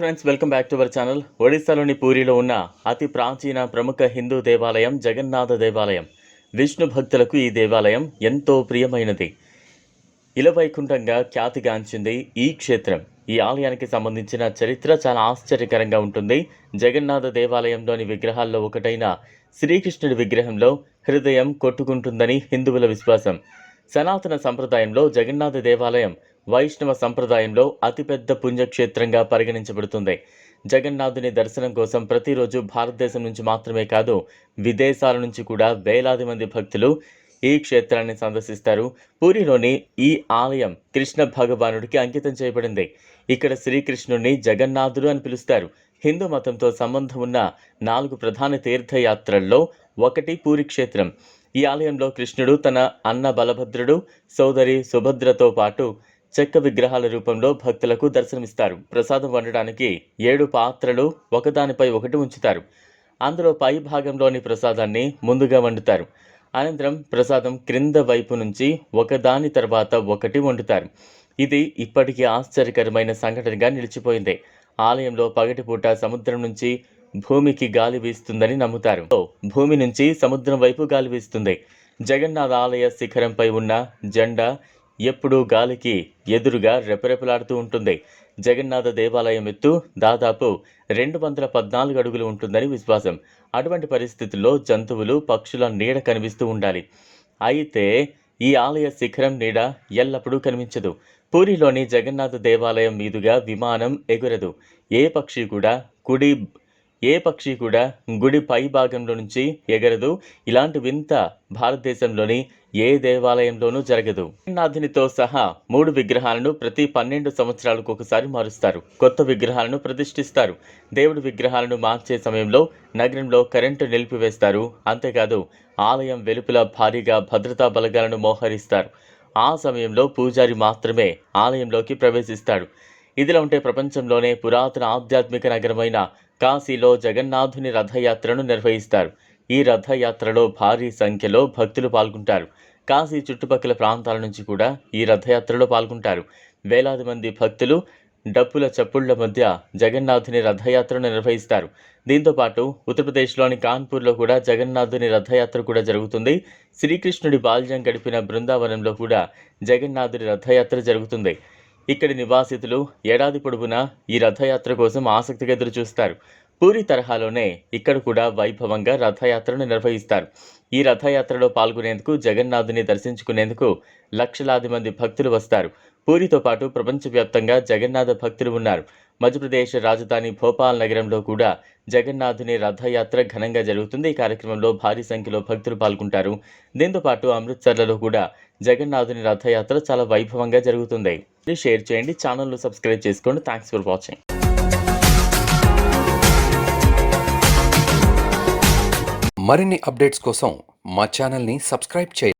Friends welcome back to our channel ఒడిశాలోని పూరిలో ఉన్న అతి ప్రాచీన ప్రముఖ హిందూ దేవాలయం జగన్నాథ దేవాలయం. విష్ణు భక్తులకు ఈ దేవాలయం ఎంతో ప్రియమైనది. ఇలవైకుంఠంగా ఖ్యాతిగాంచింది ఈ క్షేత్రం. ఈ ఆలయానికి సంబంధించిన చరిత్ర చాలా ఆశ్చర్యకరంగా ఉంటుంది. జగన్నాథ దేవాలయంలోని విగ్రహాల్లో ఒకటైన శ్రీకృష్ణుడి విగ్రహంలో హృదయం కొట్టుకుంటుందని హిందువుల విశ్వాసం. సనాతన సంప్రదాయంలో జగన్నాథ దేవాలయం వైష్ణవ సంప్రదాయంలో అతిపెద్ద పుణ్యక్షేత్రంగా పరిగణించబడుతుంది. జగన్నాథుని దర్శనం కోసం ప్రతిరోజు భారతదేశం నుంచి మాత్రమే కాదు విదేశాల నుంచి కూడా వేలాది మంది భక్తులు ఈ క్షేత్రాన్ని సందర్శిస్తారు. పూరిలోని ఈ ఆలయం కృష్ణ భగవానుడికి అంకితం చేయబడింది. ఇక్కడ శ్రీకృష్ణుడిని జగన్నాథుడు అని పిలుస్తారు. హిందూ మతంతో సంబంధం ఉన్న నాలుగు ప్రధాన తీర్థయాత్రల్లో ఒకటి పూరి క్షేత్రం. ఈ ఆలయంలో కృష్ణుడు తన అన్న బలభద్రుడు సోదరి సుభద్రతో పాటు చెక్క విగ్రహాల రూపంలో భక్తులకు దర్శనమిస్తారు. ప్రసాదం వండడానికి ఏడు పాత్రలు ఒకదానిపై ఒకటి ఉంచుతారు. అందులో పై భాగంలోని ప్రసాదాన్ని ముందుగా వండుతారు. అనంతరం ప్రసాదం క్రింద వైపు నుంచి ఒకదాని తర్వాత ఒకటి వండుతారు. ఇది ఇప్పటికీ ఆశ్చర్యకరమైన సంఘటనగా నిలిచిపోయింది. ఆలయంలో పగటిపూట సముద్రం నుంచి భూమికి గాలి వీస్తుందని నమ్ముతారు. భూమి నుంచి సముద్రం వైపు గాలి వీస్తుంది. జగన్నాథ ఆలయ శిఖరంపై ఉన్న జెండా ఎప్పుడూ గాలికి ఎదురుగా రెపరెపలాడుతూ ఉంటుంది. జగన్నాథ దేవాలయం ఎత్తు దాదాపు రెండు వందల పద్నాలుగు అడుగులు ఉంటుందని విశ్వాసం. అటువంటి పరిస్థితుల్లో జంతువులు పక్షుల నీడ కనిపిస్తూ ఉండాలి. అయితే ఈ ఆలయ శిఖరం నీడ ఎల్లప్పుడూ కనిపించదు. పూరిలోని జగన్నాథ దేవాలయం మీదుగా విమానం ఎగురదు. ఏ పక్షి కూడా కుడి ఏ పక్షి కూడా గుడి పై భాగంలో నుంచి ఎగరదు. ఇలాంటి వింత భారతదేశంలోని ఏ దేవాలయంలోనూ జరగదు. జగన్నాథునితో సహా మూడు విగ్రహాలను ప్రతి పన్నెండు సంవత్సరాలకు ఒకసారి మారుస్తారు. కొత్త విగ్రహాలను ప్రతిష్ఠిస్తారు. దేవుడి విగ్రహాలను మార్చే సమయంలో నగరంలో కరెంటు నిలిపివేస్తారు. అంతేకాదు ఆలయం వెలుపల భారీగా భద్రతా బలగాలను మోహరిస్తారు. ఆ సమయంలో పూజారి మాత్రమే ఆలయంలోకి ప్రవేశిస్తాడు. ఇదిలా ఉంటే ప్రపంచంలోనే పురాతన ఆధ్యాత్మిక నగరమైన కాశీలో జగన్నాథుని రథయాత్రను నిర్వహిస్తారు. ఈ రథయాత్రలో భారీ సంఖ్యలో భక్తులు పాల్గొంటారు. కాశీ చుట్టుపక్కల ప్రాంతాల నుంచి కూడా ఈ రథయాత్రలో పాల్గొంటారు. వేలాది మంది భక్తులు డప్పుల చప్పుళ్ళ మధ్య జగన్నాథుని రథయాత్రను నిర్వహిస్తారు. దీంతో పాటు ఉత్తరప్రదేశ్లోని కాన్పూర్లో కూడా జగన్నాథుని రథయాత్ర కూడా జరుగుతుంది. శ్రీకృష్ణుడి బాల్యం గడిపిన బృందావనంలో కూడా జగన్నాథుని రథయాత్ర జరుగుతుంది. ఇక్కడి నివాసితులు ఏడాది పొడవునా ఈ రథయాత్ర కోసం ఆసక్తిగా ఎదురుచూస్తారు. పూరి తరహాలోనే ఇక్కడ కూడా వైభవంగా రథయాత్రను నిర్వహిస్తారు. ఈ రథయాత్రలో పాల్గొనేందుకు జగన్నాథుని దర్శించుకునేందుకు లక్షలాది మంది భక్తులు వస్తారు. పూరితో పాటు ప్రపంచవ్యాప్తంగా జగన్నాథ భక్తులు ఉన్నారు. మధ్యప్రదేశ్ రాజధాని భోపాల్ నగరంలో కూడా జగన్నాథుని రథయాత్ర ఘనంగా జరుగుతుంది. ఈ కార్యక్రమంలో భారీ సంఖ్యలో భక్తులు పాల్గొంటారు. దీంతో పాటు అమృత్సర్లలో కూడా జగన్నాథుని రథయాత్ర చాలా వైభవంగా జరుగుతుంది. షేర్ చేయండి. ఛానల్ను సబ్స్క్రైబ్ చేసుకోండి. థ్యాంక్స్ ఫర్ వాచింగ్ మరిన్ని అప్డేట్స్ కోసం మా ఛానల్ని సబ్స్క్రైబ్ చేయండి.